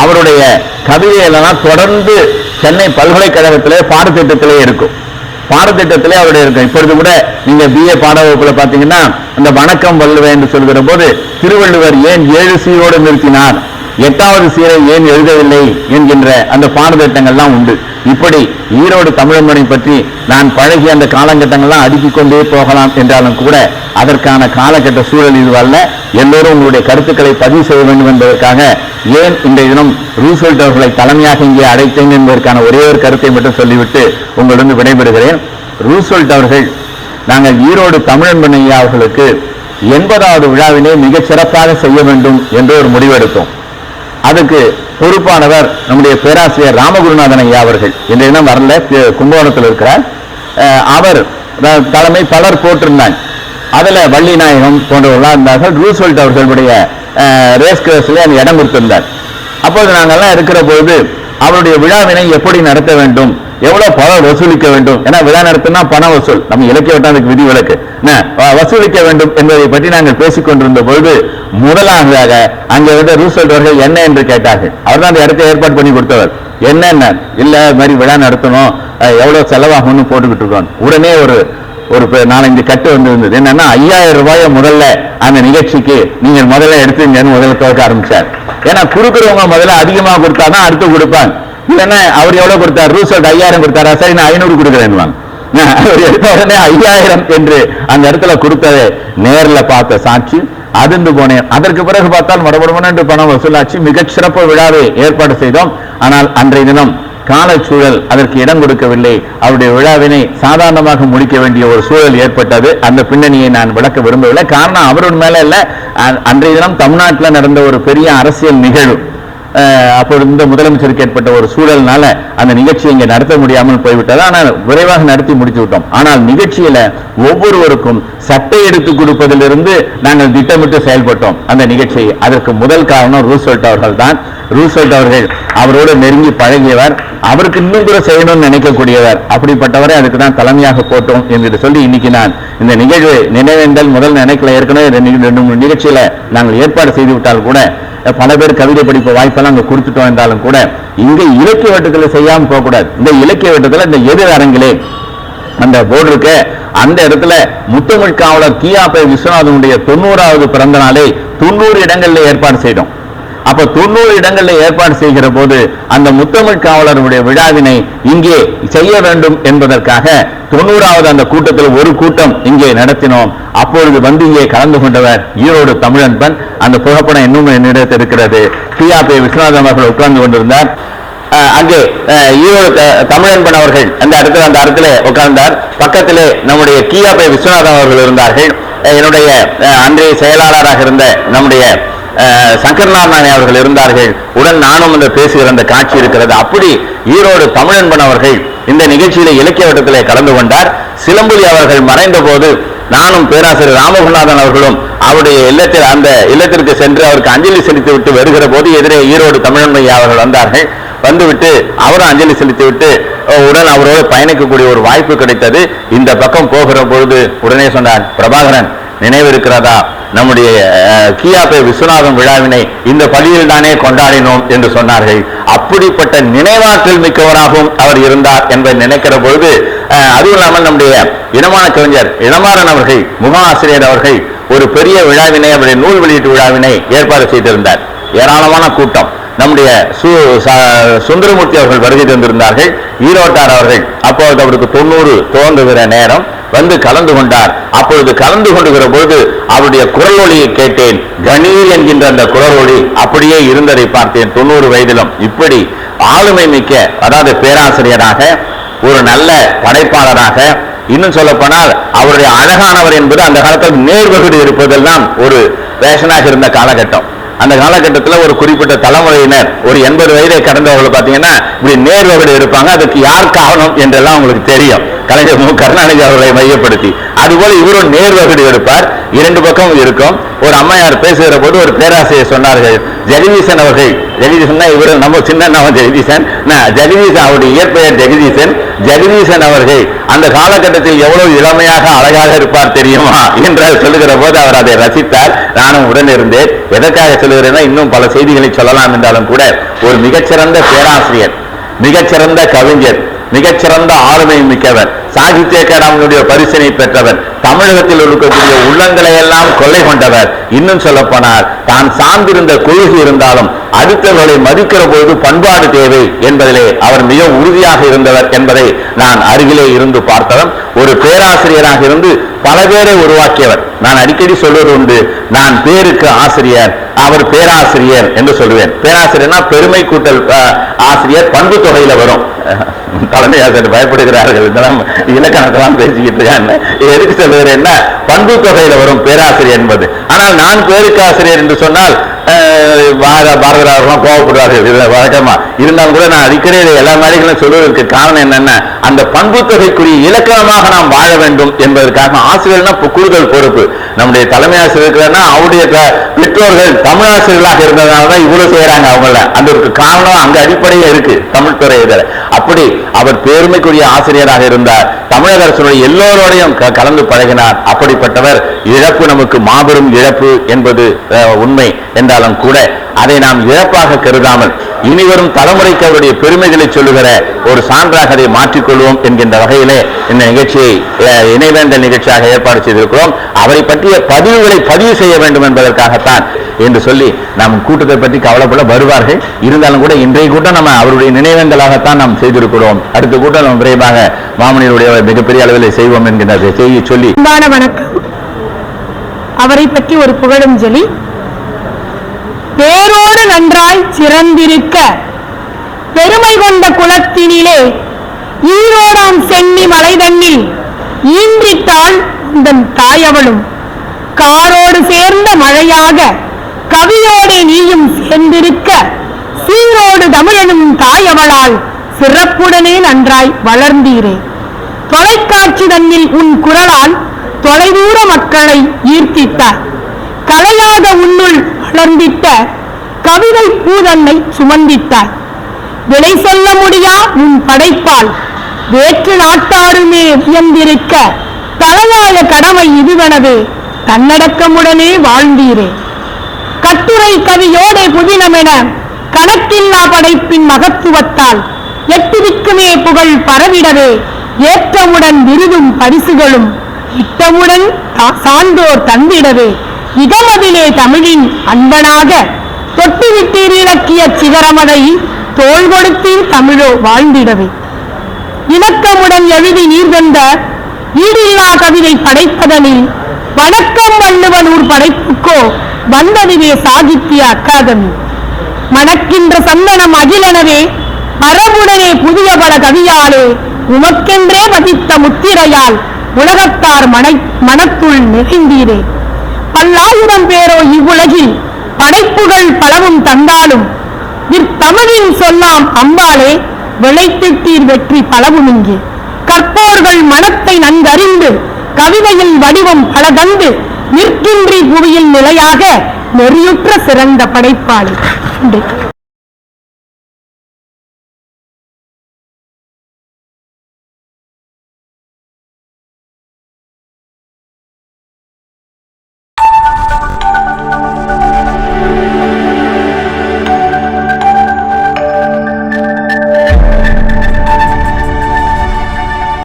அவருடைய கவிதைகளெல்லாம் தொடர்ந்து சென்னை பல்கலைக்கழகத்திலே பாடத்திட்டத்திலே இருக்கும். பாடத்திட்டத்திலே அவருடைய இருக்கும். இப்பொழுது கூட நீங்க பிஏ பாட வகுப்புல பாத்தீங்கன்னா அந்த வணக்கம் வல்லுவேன் என்று சொல்கிற போது திருவள்ளுவர் ஏன் ஏழு சீரோடு நிறுத்தினார்? எட்டாவது சீரை ஏன் எழுதவில்லை என்கின்ற அந்த பாடத்திட்டங்கள்லாம் உண்டு. இப்படி ஈரோடு தமிழன்மணி பற்றி நான் பழகிய அந்த காலகட்டங்கள்லாம் அடுக்கிக் கொண்டே போகலாம் என்றாலும் கூட அதற்கான காலகட்ட சூழல் இதுவல்ல. எல்லோரும் உங்களுடைய கருத்துக்களை பதிவு செய்ய வேண்டும் என்பதற்காக ஏன் இன்றைய தினம் ரூசல்ட் அவர்களை தலைமையாக இங்கே அழைத்தேன் என்பதற்கான ஒரே ஒரு கருத்தை மட்டும் சொல்லிவிட்டு உங்களிடம் விடைபெறுகிறேன். ரூசல்ட் அவர்கள் நாங்கள் ஈரோடு தமிழன்பண்ணையா அவர்களுக்கு எண்பதாவது விழாவினை மிகச் சிறப்பாக செய்ய வேண்டும் என்று ஒரு முடிவெடுத்தோம். அதுக்கு பொறுப்பானவர் நம்முடைய பேராசிரியர் ராமகுருநாதன் ஐயா அவர்கள். இன்றைய தினம் வரல கும்பகோணத்தில் இருக்கிறார். அவர் தலைமை பலர் போட்டிருந்தாங்க அதில் வள்ளி நாயகம் போன்றவர்களாக இருந்தார்கள். ரூஸ்வெல்ட் அவர்களுடைய ரேஸ் கிரேஸில் அந்த இடம் கொடுத்திருந்தார். அப்போது நாங்கெல்லாம் இருக்கிற பொழுது அவருடைய விழாவினை எப்படி நடத்த வேண்டும்? எவ்வளவு பணம் வசூலிக்க வேண்டும்? ஏன்னா விழா நடத்தினா பண வசூல். நம்ம இலக்கிய வட்டம் விதி விலக்கு. என்ன, வசூலிக்க வேண்டும் என்பதை பற்றி நாங்கள் பேசிக் கொண்டிருந்த பொழுது முதலாக அங்கே வந்து ரூசல்ட் அவர்கள் என்ன என்று கேட்டார்கள். அவர் தான் அந்த இடத்தை ஏற்பாடு பண்ணி கொடுத்தவர். என்னென்ன இல்ல மாதிரி விழா நடத்தணும். எவ்வளவு செலவாகும்னு போட்டுக்கிட்டு இருக்கோம். உடனே ஒரு ஒரு நாலஞ்சு கட்டு வந்து இருந்தது. என்னன்னா ஐயாயிரம் ரூபாயை முதல்ல அந்த நிகழ்ச்சிக்கு நீங்கள் முதல்ல எடுத்துங்கன்னு முதல்ல துவக்க ஆரம்பிச்சார். ஏன்னா கொடுக்குறவங்க முதல்ல அதிகமா கொடுத்தாதான் அடுத்து கொடுப்பாங்க. ஏன்னா அவர் எவ்வளவு கொடுத்தார்? ரூசல்ட் ஐயாயிரம் கொடுத்தாரா? சரி நான் ஐநூறு கொடுக்குறேன்னு அவர் எடுத்த உடனே ஐயாயிரம் என்று அந்த இடத்துல கொடுத்ததை நேர்ல பார்த்த சாட்சி அதிர்ந்து போனேன். அதற்கு பிறகு பார்த்தால் மறுபடியும் பணம் வசூலாச்சு. மிகச் சிறப்பு விழாவை ஏற்பாடு செய்தோம். ஆனால் அன்றைய தினம் காலச்சூழல் அதற்கு இடம் கொடுக்கவில்லை. அவருடைய விழாவினை சாதாரணமாக முடிக்க வேண்டிய ஒரு சூழல் ஏற்பட்டது. அந்த பின்னணியை நான் விளக்க விரும்பவில்லை. காரணம் அவரோட மேல இல்ல. அன்றைய தினம் தமிழ்நாட்டில் நடந்த ஒரு பெரிய அரசியல் நிகழ்வு. அப்போது இருந்த இந்த முதலமைச்சருக்கு ஏற்பட்ட ஒரு சூழல்னால அந்த நிகழ்ச்சியை இங்கே நடத்த முடியாமல் போய்விட்டது. ஆனால் விரைவாக நடத்தி முடித்து விட்டோம் ஆனால் நிகழ்ச்சியில ஒவ்வொருவருக்கும் சட்டை எடுத்து கொடுப்பதிலிருந்து நாங்கள் திட்டமிட்டு செயல்பட்டோம் அந்த நிகழ்ச்சியை. அதற்கு முதல் காரணம் ரூசல்ட் அவர்கள் தான் ரூசல்ட் அவர்கள் அவரோடு நெருங்கி பழகியவர். அவருக்கு இன்னும் கூட செய்யணும்னு நினைக்கக்கூடியவர். அப்படிப்பட்டவரை அதுக்கு தான் தலைமையாக போட்டோம் என்று சொல்லி இன்னைக்கு நான் இந்த நிகழ்வு நினைவேந்தல் முதல் நினைக்கல. ஏற்கனவே ரெண்டு மூணு நிகழ்ச்சியில நாங்கள் ஏற்பாடு செய்து விட்டால் கூட பல பேர் கவிதை படிப்பு வாய்ப்பெல்லாம் அங்க கொடுத்துட்டோம் என்றாலும் கூட இங்க இலக்கிய வட்டத்தில் செய்யாம போகக்கூடாது இந்த இலக்கிய வட்டத்தில் இந்த எதிர் அரங்கிலே அந்த போர்டு இருக்கு. அந்த இடத்துல முத்தமிழ் காவலர் கியாபை விஸ்வநாதனுடைய தொண்ணூறாவது பிறந்த நாளை தொண்ணூறு இடங்களில் ஏற்பாடு செய்தோம். அப்ப தொண்ணூறு இடங்களில் ஏற்பாடு செய்கிற போது அந்த முத்தமிழ் காவலருடைய விழாவினை இங்கே செய்ய வேண்டும் என்பதற்காக தொண்ணூறாவது அந்த கூட்டத்தில் ஒரு கூட்டம் இங்கே நடத்தினோம். அப்பொழுது வந்து இங்கே கலந்து கொண்டவர் ஈரோடு தமிழன்பன். அந்த புகைப்படம் இன்னும் என்னிடத்தில் இருக்கிறது. டிஆபி விஸ்வநாதன் அவர்கள் உட்கார்ந்து கொண்டிருந்தார். அங்கே ஈரோடு தமிழன்பன் அவர்கள் அந்த இடத்துல அந்த இடத்துல உட்கார்ந்தார். பக்கத்திலே நம்முடைய கியாபை விஸ்வநாதன் அவர்கள் இருந்தார்கள். என்னுடைய அன்றைய செயலாளராக இருந்த நம்முடைய அஹ், அவர்கள் இருந்தார்கள். உடன் நானும் என்று பேசுகிற அந்த காட்சி இருக்கிறது. அப்படி ஈரோடு தமிழன்பன் அவர்கள் இந்த நிகழ்ச்சியில இலக்கிய வட்டத்திலே கலந்து கொண்டார். சிலம்புலி அவர்கள் மறைந்த போது நானும் பேராசிரியர் ராமகுநாதன் அவர்களும் அவருடைய இல்லத்தில் அந்த இல்லத்திற்கு சென்று அவருக்கு அஞ்சலி செலுத்தி விட்டு வருகிற போது எதிரே ஈரோடு தமிழன்மையா அவர்கள் வந்தார்கள். வந்துவிட்டு அவரும் அஞ்சலி செலுத்திவிட்டு அஹ், உடன் அவரோடு பயணிக்கக்கூடிய ஒரு வாய்ப்பு கிடைத்தது. இந்த பக்கம் போகிற பொழுது உடனே சொன்னார் பிரபாகரன் நினைவு இருக்கிறதா? நம்முடைய கியாபே விஸ்வநாதன் விழாவினை இந்த பள்ளியில் தானே கொண்டாடினோம் என்று சொன்னார்கள். அப்படிப்பட்ட நினைவாற்றல் மிக்கவராகவும் அவர் இருந்தார் என்பதை நினைக்கிற பொழுது அதுவும் இல்லாமல் நம்முடைய இனமான கவிஞர் இளமாறன் அவர்கள் முக ஆசிரியர் அவர்கள் ஒரு பெரிய விழாவினை அவருடைய நூல் வெளியீட்டு விழாவினை ஏற்பாடு செய்திருந்தார். ஏராளமான கூட்டம். நம்முடைய சு ச- சுந்தரமூர்த்தி அவர்கள் வருகை தந்திருந்தார்கள். ஈரோட்டார் அவர்கள். அப்போது அவருக்கு தொண்ணூறு துவங்குகிற நேரம். வந்து கலந்து கொண்டார். அப்பொழுது கலந்து கொண்டுகிற பொழுது அவருடைய குரல் ஒளியை கேட்டேன். கணீர் என்கின்ற அந்த குரல் ஒளி அப்படியே இருந்ததை பார்த்தேன். தொண்ணூறு வயதிலும். இப்படி ஆளுமை மிக்க அதாவது பேராசிரியராக ஒரு நல்ல படைப்பாளராக இன்னும் சொல்ல போனால் அவருடைய அழகானவர் என்பது அந்த காலத்தில் நேர்வகுடு இருப்பதெல்லாம் ஒரு ஃபேஷனாக இருந்த காலகட்டம். அந்த காலகட்டத்தில் ஒரு குறிப்பிட்ட தலைமுறையினர் ஒரு எண்பது வயதை கடந்தவர்கள் பார்த்தீங்கன்னா இப்படி நேர்வகுடு இருப்பாங்க அதுக்கு யார் காரணம் என்றெல்லாம் உங்களுக்கு தெரியும். கலைஞர் மு. கருணாநிதி அவர்களை மையப்படுத்தி. அதுபோல இவரும் நேர் எடுப்பார். இரண்டு பக்கம் இருக்கும். ஒரு அம்மையார் பேசுகிற போது ஒரு பேராசிரியர் சொன்னார்கள் ஜெகதீசன் அவர்கள் ஜெகதீசன் இவர். நம்ம சின்ன நாம ஜெகதீசன்? ஜெகதீசன் அவருடைய இயற்பெயர் ஜெகதீசன். ஜெகதீசன் அவர்கள் அந்த காலகட்டத்தில் எவ்வளவு இளமையாக அழகாக இருப்பார் தெரியுமா? என்று சொல்லுகிற போது அவர் அதை ரசித்தார். நானும் உடன் இருந்தேன் எதற்காக சொல்லுகிறேன்னா இன்னும் பல செய்திகளை சொல்லலாம் என்றாலும் கூட ஒரு மிகச்சிறந்த பேராசிரியர். மிகச்சிறந்த கவிஞர் மிகச்சிறந்த ஆளுமை மிக்கவர் சாகித்ய அகாடமியுடைய பரிசினை பெற்றவர் தமிழகத்தில் இருக்கக்கூடிய உள்ளங்களை எல்லாம் கொள்ளை கொண்டவர். இன்னும் சொல்ல போனால் தான் சார்ந்திருந்த கொள்கை இருந்தாலும் அடுத்தவர்களை மதிக்கிற போது பண்பாடு தேவை என்பதிலே அவர் மிக உறுதியாக இருந்தவர் என்பதை நான் அருகிலே இருந்து பார்த்தவன் ஒரு பேராசிரியராக இருந்து பல பேரை உருவாக்கியவர். நான் அடிக்கடி சொல்வது உண்டு நான் பேருக்கு ஆசிரியர் அவர் பேராசிரியர் என்று சொல்லுவேன். பேராசிரியர்னா பெருமை கூட்டல் ஆசிரியர் பண்பு தொகையில வரும். தலைமை ஆசிரியர் பயப்படுகிறார்கள் இதெல்லாம் இலக்கணத்தெல்லாம் பேசிக்கிட்டு இருக்காங்க எதுக்கு சொல்லுகிறேன்னா பண்பு தொகையில வரும் பேராசிரியர் என்பது. ஆனால் நான் பேருக்கு ஆசிரியர் என்று சொன்னால் அஹ், பார- பாரதியாரெல்லாம் கோவப்படுவார்கள். இது வழக்கமா. இருந்தாலும் கூட நான் அடிக்கடி இதை எல்லா மேடைகளும் சொல்வதற்கு காரணம் என்னென்ன? அந்த பண்பு தொகைக்குரிய இலக்கணமாக நாம் வாழ வேண்டும் என்பதற்காக ஆசிரியர்னா கூடுதல் பொறுப்பு. நம்முடைய தலைமை ஆசிரியர்கள்னா அவருடைய க- பெற்றோர்கள் தமிழ் ஆசிரியர்களாக இருந்ததுனால தான் இவ்வளவு செய்யறாங்க அவங்கள. அந்த ஒரு காரணம் அங்க அடிப்படையே இருக்கு தமிழ் துறை இதில் அப்படி அவர் பெருமைக்குரிய ஆசிரியராக இருந்தார் தமிழக அரசுடைய எல்லோரோடையும் க- கலந்து பழகினார். அப்படிப்பட்டவர் இழப்பு நமக்கு மாபெரும் இழப்பு என்பது உண்மை என்றாலும் கூட அதை நாம் இழப்பாக கருதாமல் இனிவரும் தலைமுறைக்கு அவருடைய பெருமைகளை சொல்லுகிற ஒரு சான்றாக அதை மாற்றிக்கொள்வோம் என்கின்ற வகையிலே இந்த நிகழ்ச்சியை அஹ், இணைவேந்தல் நிகழ்ச்சியாக ஏற்பாடு செய்திருக்கிறோம். அவரை பற்றிய பதிவுகளை பதிவு செய்ய வேண்டும் என்பதற்காகத்தான் என்று சொல்லி நாம் கூட்டத்தை பற்றி கவலைப்பட வருவார்கள். இருந்தாலும் கூட இன்றைய கூட்டம் நம்ம அவருடைய நினைவங்களாகத்தான் நாம் செய்திருக்கிறோம். அடுத்த கூட்டம் நம்ம விரைவாக மாமனியருடைய மிகப்பெரிய அளவில் செய்வோம் என்கின்ற செய்தி சொல்லி. வணக்கம். அவரை பற்றி ஒரு புகழஞ்சலி பேரோடு நன்றாய் சிறந்திருக்க பெருமை கொண்ட குலத்தினிலே ஈரோடாம் சென்னி மலைதண்ணில் ஈன்றிட்டாள் உந்தன் தாயவளும் காரோடு சேர்ந்த மழையாக கவியோடு நீயும் சேர்ந்திருக்க சீரோடு தமிழனும் தாயவளால் சிறப்புடனே நன்றாய் வளர்ந்தீரே. தொலைக்காட்சி தன்னில் உன் குரலால் தொலைதூர மக்களை ஈர்த்தித்தார் கலையாக உன்னுள் வளர்ந்திட்ட கவிதை பூதன்னை சுமந்தித்தார் விலை சொல்ல முடியா உன் படைப்பால்? வேற்று நாட்டாருமே வியந்திருக்க தலையாய கடமை இதுவெனவே தன்னடக்கமுடனே வாழ்ந்தீரே. கட்டுரை கவியோடே புதினமென கணக்கில்லா படைப்பின் மகத்துவத்தால் எட்டுவிக்குமே புகழ் பரவிடவே ஏற்றமுடன் விருதும் பரிசுகளும் இட்டமுடன் சான்றோர் தந்திடவே. இகமதிலே தமிழின் அன்பனாக தொட்டுவிட்டீர் இலக்கிய சிகரமதை தோல் கொடுத்தீர் தமிழோ வாழ்ந்திடவே. இணக்கமுடன் எழுதி நீர் வந்த ஈடில்லா கவிதை படைப்பதனில் வணக்கம் வள்ளுவனூர் படைப்புக்கோ வந்ததுவே சாகித்ய அகாதமி. மணக்கின்ற சந்தனம் அகிலனவே மரபுடனே புதிய பல கவியாலே உமக்கென்றே பதித்த முத்திரையால் உலகத்தார் மனை மனத்துள் நிறைந்தீரே பல்லாயிரம் பேரோ இவ்வுலகில் படைப்புகள் பலவும் தந்தாலும் இத்தமிழின் சொல்லாம் அம்பாளே விளைத்திட்டீர் வெற்றி பலவும் இங்கே கற்போர்கள் மனத்தை நன்கறிந்து கவிதையில் வடிவம் பல தந்து நிற்கின்றி புவியில் நிலையாக நெறியுற்ற சிறந்த படைப்பாளி.